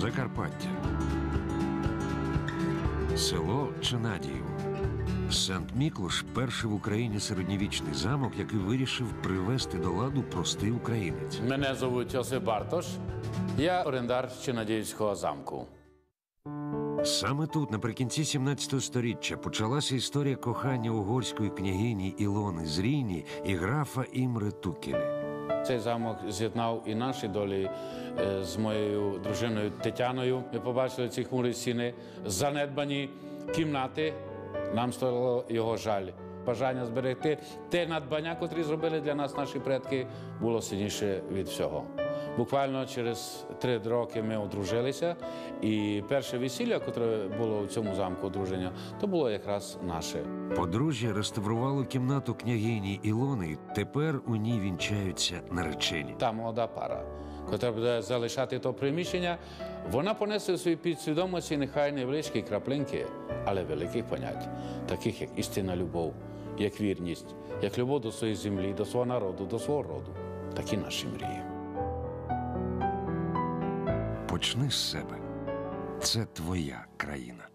Закарпаття. Село Чинадіїво. Сант Міклуш перший в Україні середньовічний замок, який вирішив привести до ладу простий українець. Мене звуть Йосип Бартош. Я орендар Чинадіївського замку. Саме тут, наприкінці 17 століття, почалася історія кохання угорської княгині Ілони Зрійні і графа Імри Тукелі. Цей замок з'єднав і наші долі е, з моєю дружиною Тетяною. Ми побачили ці хмурі стіни, занедбані кімнати. Нам стало його жаль. Бажання зберегти те надбання, котрі зробили для нас наші предки, було сильніше від всього. Буквально через три роки ми одружилися, і перше весілля, яке було у цьому замку одруження, то було якраз наше. Подружжя реставрувало кімнату княгині Ілони. Тепер у ній вінчаються наречені. та молода пара, яка буде залишати то приміщення, вона понесе у своїй підсвідомості нехай невеличкі краплинки, але великих понять, таких як істинна любов, як вірність, як любов до своєї землі, до свого народу, до свого роду. Такі наші мрії. Почни з себе. Це твоя країна.